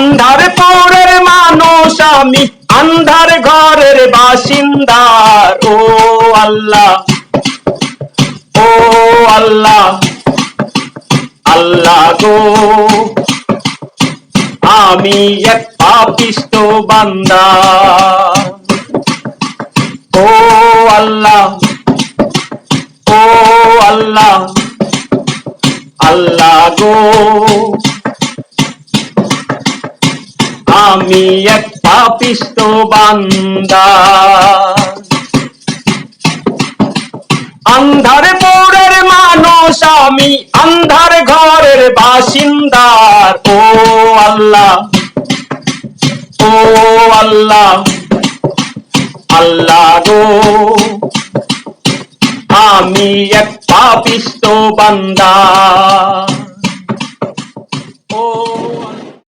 আন্ধার পৌরের মানুষ, আমি আন্ধার ঘরের বাসিন্দার ও আল্লাহ ও আল্লাহ আল্লাহ গো। আমি এক পাপিষ্ট বান্দা। ও আল্লাহ ও আল্লাহ আল্লাহ গো। আমি এক পাপিষ্ট বান্দা। আন্ধার পৌরের মানুষ আমি, আন্ধার ঘরের বাসিন্দার। ও আল্লাহ ও আল্লাহ আল্লাহ গো। আমি এক পাপিষ্ট বান্দা।